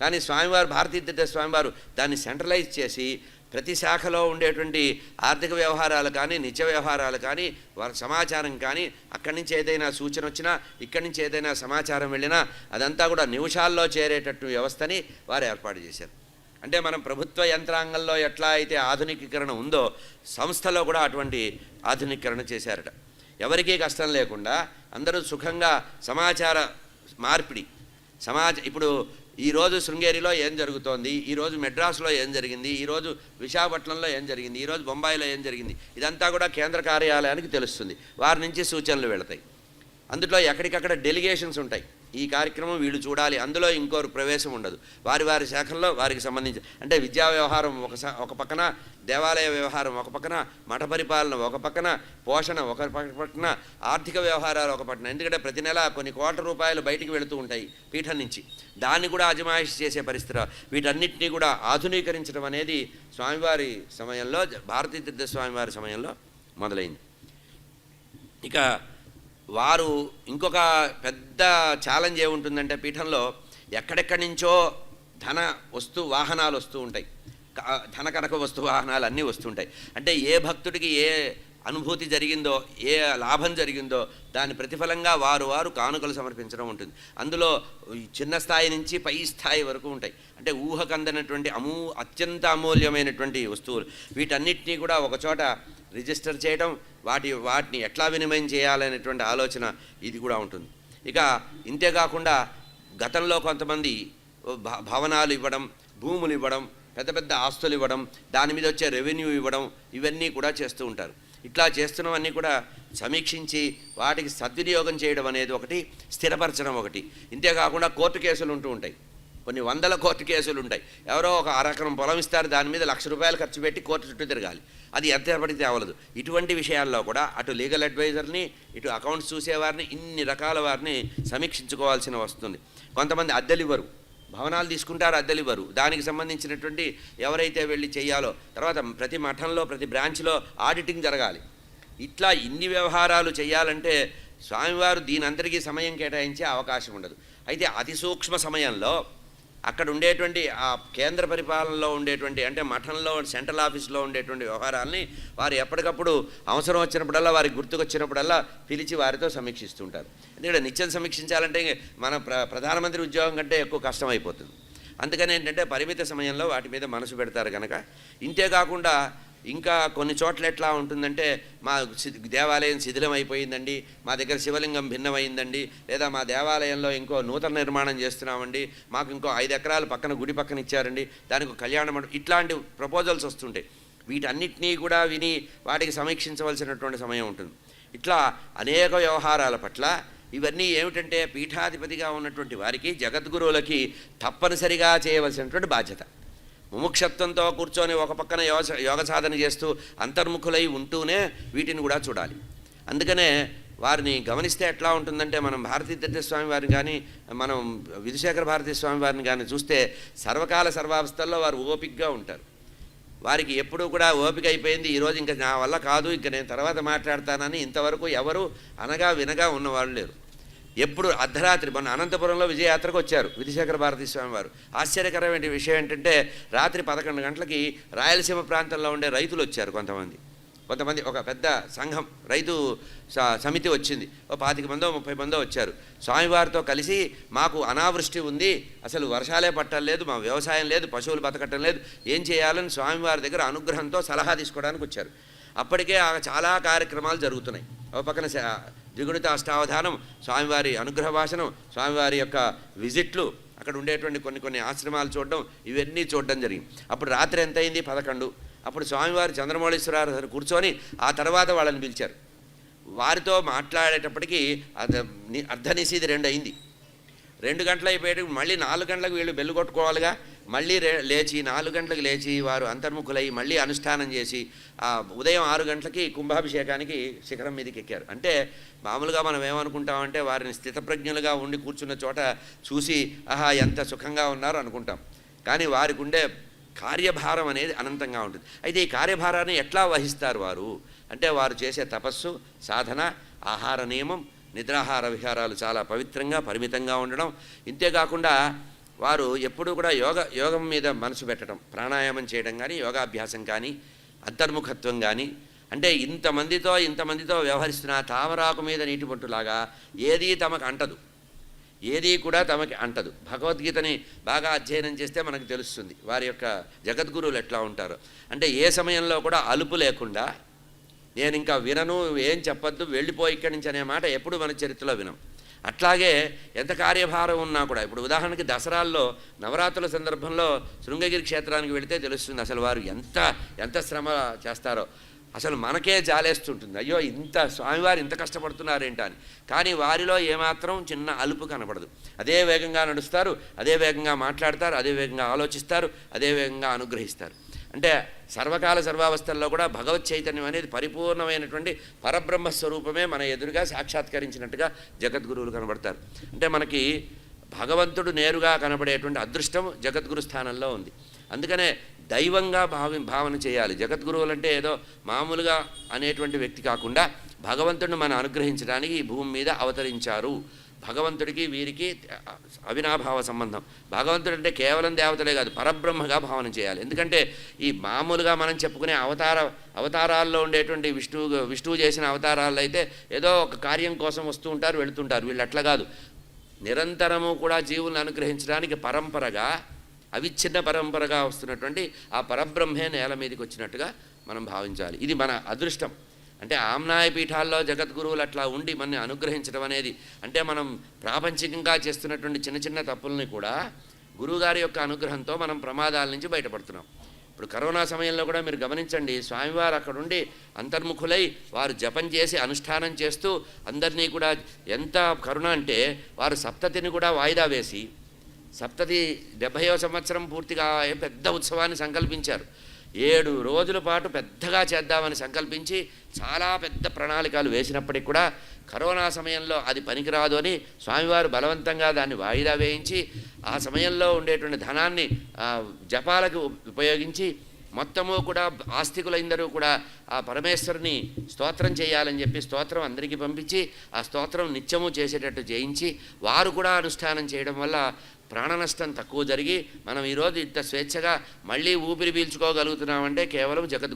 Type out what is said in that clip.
కానీ స్వామివారు భారతీతీర్థ స్వామివారు దాన్ని సెంట్రలైజ్ చేసి ప్రతి శాఖలో ఉండేటువంటి ఆర్థిక వ్యవహారాలు కానీ నిత్య వ్యవహారాలు కానీ వారి సమాచారం కానీ అక్కడి నుంచి ఏదైనా సూచన వచ్చినా ఇక్కడి నుంచి ఏదైనా సమాచారం వెళ్ళినా అదంతా కూడా నిమిషాల్లో చేరేటట్టు వ్యవస్థని వారు ఏర్పాటు చేశారు. అంటే మనం ప్రభుత్వ యంత్రాంగంలో ఎట్లా అయితే ఆధునికీకరణ ఉందో సంస్థలో కూడా అటువంటి ఆధునికీకరణ చేశారట. ఎవరికీ కష్టం లేకుండా అందరూ సుఖంగా సమాచార మార్పిడి సమాజ ఇప్పుడు ఈరోజు శృంగేరిలో ఏం జరుగుతోంది? ఈరోజు మెడ్రాస్లో ఏం జరిగింది? ఈరోజు విశాఖపట్నంలో ఏం జరిగింది? ఈరోజు బొంబాయిలో ఏం జరిగింది? ఇదంతా కూడా కేంద్ర కార్యాలయానికి తెలుస్తుంది. వారి నుంచి సూచనలు వెళతాయి. అందులో ఎక్కడికక్కడ డెలిగేషన్స్ ఉంటాయి. ఈ కార్యక్రమం వీళ్ళు చూడాలి. అందులో ఇంకోరు ప్రవేశం ఉండదు. వారి వారి శాఖల్లో వారికి సంబంధించి అంటే విద్యా వ్యవహారం ఒక ఒక పక్కన దేవాలయ వ్యవహారం ఒక పక్కన మఠ పరిపాలన ఒక పక్కన పోషణ ఒక పక్కన ఆర్థిక వ్యవహారాలు ఒక పక్కన. ఎందుకంటే ప్రతి నెల కొన్ని కోట్ల రూపాయలు బయటికి వెళుతూ ఉంటాయి పీఠం నుంచి. దాన్ని కూడా అజమాయిషి చేసే పరిస్థితి వీటన్నిటినీ కూడా ఆధునీకరించడం అనేది స్వామివారి సమయంలో భారతీతీర్థ స్వామివారి సమయంలో మొదలైంది. ఇక వారు ఇంకొక పెద్ద ఛాలెంజ్ ఏముంటుందంటే పీఠంలో ఎక్కడెక్కడి నుంచో ధన వస్తు వాహనాలు వస్తూ ఉంటాయి. క- ధన కనక వస్తు వాహనాలు అన్నీ వస్తుంటాయి అంటే ఏ భక్తుడికి ఏ అనుభూతి జరిగిందో ఏ లాభం జరిగిందో దాని ప్రతిఫలంగా వారు వారు కానుకలు సమర్పించడం ఉంటుంది. అందులో చిన్న స్థాయి నుంచి పై స్థాయి వరకు ఉంటాయి. అంటే ఊహకందనటువంటి అమూ అత్యంత అమూల్యమైనటువంటి వస్తువులు. వీటన్నిటినీ కూడా ఒకచోట రిజిస్టర్ చేయడం వాటి వాటిని ఎట్లా వినిమయం చేయాలనేటువంటి ఆలోచన ఇది కూడా ఉంటుంది. ఇక ఇంతేకాకుండా గతంలో కొంతమంది భవనాలు ఇవ్వడం భూములు ఇవ్వడం పెద్ద పెద్ద ఆస్తులు ఇవ్వడం దాని మీద వచ్చే రెవెన్యూ ఇవ్వడం ఇవన్నీ కూడా చేస్తూ ఉంటారు. ఇట్లా చేస్తున్నవన్నీ కూడా సమీక్షించి వాటికి సద్వినియోగం చేయడం అనేది ఒకటి స్థిరపరచడం ఒకటి. ఇంతేకాకుండా కోర్టు కేసులు ఉంటూ ఉంటాయి. కొన్ని వందల కోర్టు కేసులు ఉంటాయి ఎవరో ఒక అరకరం పొలం ఇస్తారు దాని మీద లక్ష రూపాయలు ఖర్చు పెట్టి కోర్టు చుట్టూ తిరగాలి. అది ఎంత పడితే ఇటువంటి విషయాల్లో కూడా అటు లీగల్ అడ్వైజర్ని ఇటు అకౌంట్స్ చూసేవారిని ఇన్ని రకాల వారిని సమీక్షించుకోవాల్సిన వస్తుంది. కొంతమంది అద్దెలు ఇవ్వరు భవనాలు తీసుకుంటారు అద్దెలు ఇవ్వరు దానికి సంబంధించినటువంటి ఎవరైతే వెళ్ళి చేయాలో తర్వాత ప్రతి మఠంలో ప్రతి బ్రాంచ్లో ఆడిటింగ్ జరగాలి. ఇట్లా ఇన్ని వ్యవహారాలు చేయాలంటే స్వామివారు దీనందరికీ సమయం కేటాయించే అవకాశం ఉండదు. అయితే అతి సూక్ష్మ సమయంలో అక్కడ ఉండేటువంటి ఆ కేంద్ర పరిపాలనలో ఉండేటువంటి అంటే మఠంలో సెంట్రల్ ఆఫీస్లో ఉండేటువంటి వ్యవహారాల్ని వారు ఎప్పటికప్పుడు అవసరం వచ్చినప్పుడల్లా వారికి గుర్తుకొచ్చినప్పుడల్లా పిలిచి వారితో సమీక్షిస్తుంటారు. ఎందుకంటే నిత్యం సమీక్షించాలంటే మన ప్ర ప్రధానమంత్రి ఉద్యోగం కంటే ఎక్కువ కష్టం అయిపోతుంది అందుకని ఏంటంటే పరిమిత సమయంలో వాటి మీద మనసు పెడతారు కనుక ఇంతే కాకుండా ఇంకా కొన్ని చోట్ల ఎట్లా ఉంటుందంటే మా సి- దేవాలయం శిథిలం అయిపోయిందండి మా దగ్గర శివలింగం భిన్నమైందండి లేదా మా దేవాలయంలో ఇంకో నూతన నిర్మాణం చేస్తున్నామండి మాకు ఇంకో ఐదు ఎకరాలు పక్కన గుడి పక్కన ఇచ్చారండి దానికి కళ్యాణ మండపం ఇట్లాంటి ప్రపోజల్స్ వస్తుంటాయి వీటన్నిటినీ కూడా విని వాటికి సమీక్షించవలసినటువంటి సమయం ఉంటుంది. ఇట్లా అనేక వ్యవహారాల పట్ల ఇవన్నీ ఏమిటంటే పీఠాధిపతిగా ఉన్నటువంటి వారికి జగద్గురువులకి తప్పనిసరిగా చేయవలసినటువంటి బాధ్యత. ముముక్షత్వంతో కూర్చొని ఒక పక్కన యోగ యోగ సాధన చేస్తూ అంతర్ముఖులై ఉంటూనే వీటిని కూడా చూడాలి. అందుకనే వారిని గమనిస్తే ఎట్లా ఉంటుందంటే మనం భారతీ తీర్థస్వామి వారిని కానీ మనం విధుశేఖర భారతీ స్వామి వారిని కానీ చూస్తే సర్వకాల సర్వావస్థల్లో వారు ఓపికగా ఉంటారు. వారికి ఎప్పుడూ కూడా ఓపిక అయిపోయింది ఈరోజు ఇంకా నా వల్ల కాదు ఇంకా నేను తర్వాత మాట్లాడతానని ఇంతవరకు ఎవరు అనగా వినగా ఉన్నవాళ్ళు లేరు. ఎప్పుడు అర్ధరాత్రి మొన్న అనంతపురంలో విజయయాత్రకు వచ్చారు విధిశేఖర భారతీ స్వామి వారు ఆశ్చర్యకరమైన విషయం ఏంటంటే రాత్రి పదకొండు గంటలకి రాయలసీమ ప్రాంతంలో ఉండే రైతులు వచ్చారు కొంతమంది. కొంతమంది ఒక పెద్ద సంఘం రైతు స- సమితి వచ్చింది. ఓ పాతిక మందో ముప్పై మందో వచ్చారు. స్వామివారితో కలిసి మాకు అనావృష్టి ఉంది అసలు వర్షాలే పట్టలేదు మా వ్యవసాయం లేదు పశువులు బతకటం లేదు ఏం చేయాలని స్వామివారి దగ్గర అనుగ్రహంతో సలహా తీసుకోవడానికి వచ్చారు. అప్పటికే ఆ చాలా కార్యక్రమాలు జరుగుతున్నాయి. ఒక పక్కన ద్విగుణిత అష్టావధానం స్వామివారి అనుగ్రహ భాషణం స్వామివారి యొక్క విజిట్లు అక్కడ ఉండేటువంటి కొన్ని కొన్ని ఆశ్రమాలు చూడడం ఇవన్నీ చూడడం జరిగింది. అప్పుడు రాత్రి ఎంత అయింది పదకొండు. అప్పుడు స్వామివారి చంద్రమౌళేశ్వరారు కూర్చొని ఆ తర్వాత వాళ్ళని పిలిచారు. వారితో మాట్లాడేటప్పటికీ అర్ధ రెండు అయింది రెండు గంటలు అయిపోయేటప్పుడు మళ్ళీ నాలుగు గంటలకు వీళ్ళు బెల్లు కొట్టుకోవాలిగా. మళ్ళీ లేచి నాలుగు గంటలకు లేచి వారు అంతర్ముఖులై మళ్ళీ అనుష్ఠానం చేసి ఆ ఉదయం ఆరు గంటలకి కుంభాభిషేకానికి శిఖరం మీదకి ఎక్కారు. అంటే మామూలుగా మనం ఏమనుకుంటామంటే వారిని స్థితప్రజ్ఞులుగా ఉండి కూర్చున్న చోట చూసి ఆహా ఎంత సుఖంగా ఉన్నారో అనుకుంటాం. కానీ వారికి ఉండే కార్యభారం అనేది అనంతంగా ఉంటుంది. అయితే ఈ కార్యభారాన్ని ఎట్లా వహిస్తారు వారు? అంటే వారు చేసే తపస్సు సాధన ఆహార నియమం నిద్రాహార విహారాలు చాలా పవిత్రంగా పరిమితంగా ఉండడం. ఇంతేకాకుండా వారు ఎప్పుడూ కూడా యోగ యోగం మీద మనసు పెట్టడం ప్రాణాయామం చేయడం కానీ యోగాభ్యాసం కానీ అంతర్ముఖత్వం కానీ అంటే ఇంతమందితో ఇంతమందితో వ్యవహరిస్తున్న తామరాకు మీద నీటి పొట్టులాగా ఏదీ తమకు అంటదు. ఏదీ కూడా తమకి అంటదు. భగవద్గీతని బాగా అధ్యయనం చేస్తే మనకు తెలుస్తుంది వారి యొక్క జగద్గురువులు ఎట్లా ఉంటారో. అంటే ఏ సమయంలో కూడా అలుపు లేకుండా నేను ఇంకా వినను ఏం చెప్పద్దు వెళ్ళిపోయి ఇక్కడి నుంచి అనే మాట ఎప్పుడు మన చరిత్రలో వినం. అట్లాగే ఎంత కార్యభారం ఉన్నా కూడా. ఇప్పుడు ఉదాహరణకి దసరాల్లో నవరాత్రుల సందర్భంలో శృంగగిరి క్షేత్రానికి వెళితే తెలుస్తుంది అసలు వారు ఎంత ఎంత శ్రమ చేస్తారో. అసలు మనకే జాలేస్తుంటుంది. అయ్యో ఇంత స్వామివారు ఇంత కష్టపడుతున్నారేంట అని. కానీ వారిలో ఏమాత్రం చిన్న అలుపు కనపడదు అదే వేగంగా నడుస్తారు అదే వేగంగా మాట్లాడతారు అదే వేగంగా ఆలోచిస్తారు అదే వేగంగా అనుగ్రహిస్తారు. అంటే సర్వకాల సర్వావస్థల్లో కూడా భగవత్ చైతన్యం అనేది పరిపూర్ణమైనటువంటి పరబ్రహ్మ స్వరూపమే మన ఎదురుగా సాక్షాత్కరించినట్టుగా జగద్గురువులు కనబడతారు. అంటే మనకి భగవంతుడు నేరుగా కనబడేటువంటి అదృష్టం జగద్గురు స్థానంలో ఉంది. అందుకనే దైవంగా భావి భావన చేయాలి. జగద్గురువులు అంటే ఏదో మామూలుగా అనేటువంటి వ్యక్తి కాకుండా భగవంతుడిని మనం అనుగ్రహించడానికి ఈ భూమి మీద అవతరించారు. భగవంతుడికి వీరికి అవినాభావ సంబంధం. భగవంతుడు అంటే కేవలం దేవతలే కాదు పరబ్రహ్మగా భావన చేయాలి. ఎందుకంటే ఈ మామూలుగా మనం చెప్పుకునే అవతార అవతారాల్లో ఉండేటువంటి విష్ణువు విష్ణువు చేసిన అవతారాల్లో అయితే ఏదో ఒక కార్యం కోసం వస్తూ ఉంటారు వెళుతుంటారు. వీళ్ళు అట్లా కాదు. నిరంతరము కూడా జీవులను అనుగ్రహించడానికి పరంపరగా అవిచ్ఛిన్న పరంపరగా వస్తున్నటువంటి ఆ పరబ్రహ్మే నేల మీదకి వచ్చినట్టుగా మనం భావించాలి. ఇది మన అదృష్టం. అంటే ఆమ్నాయ పీఠాల్లో జగద్గురువులు అట్లా ఉండి మనని అనుగ్రహించడం అనేది అంటే మనం ప్రాపంచికంగా చేస్తున్నటువంటి చిన్న చిన్న తప్పుల్ని కూడా గురువుగారి యొక్క అనుగ్రహంతో మనం ప్రమాదాల నుంచి బయటపడుతున్నాం. ఇప్పుడు కరోనా సమయంలో కూడా మీరు గమనించండి స్వామివారు అక్కడుండి అంతర్ముఖులై వారు జపం చేసి అనుష్ఠానం చేస్తూ అందరినీ కూడా ఎంత కరుణ అంటే వారు సప్తతిని కూడా వాయిదా వేసి సప్తతి డెబ్భైవ సంవత్సరం పూర్తిగా పెద్ద ఉత్సవాన్ని సంకల్పించారు. ఏడు రోజుల పాటు పెద్దగా చేద్దామని సంకల్పించి చాలా పెద్ద ప్రణాళికలు వేసినప్పటికి కూడా కరోనా సమయంలో అది పనికిరాదు అని స్వామివారు బలవంతంగా దాన్ని వాయిదా వేయించి ఆ సమయంలో ఉండేటువంటి ధనాన్ని జపాలకు ఉపయోగించి మొత్తము కూడా ఆస్తికులందరూ కూడా ఆ పరమేశ్వరుని స్తోత్రం చేయాలని చెప్పి స్తోత్రం అందరికీ పంపించి ఆ స్తోత్రం నిత్యము చేసేటట్టు చేయించి వారు కూడా అనుష్ఠానం చేయడం వల్ల ప్రాణ నష్టం తక్కువ జరిగి మనం ఈరోజు ఇంత స్వేచ్ఛగా మళ్ళీ ఊపిరి పీల్చుకోగలుగుతున్నామంటే కేవలం జగత్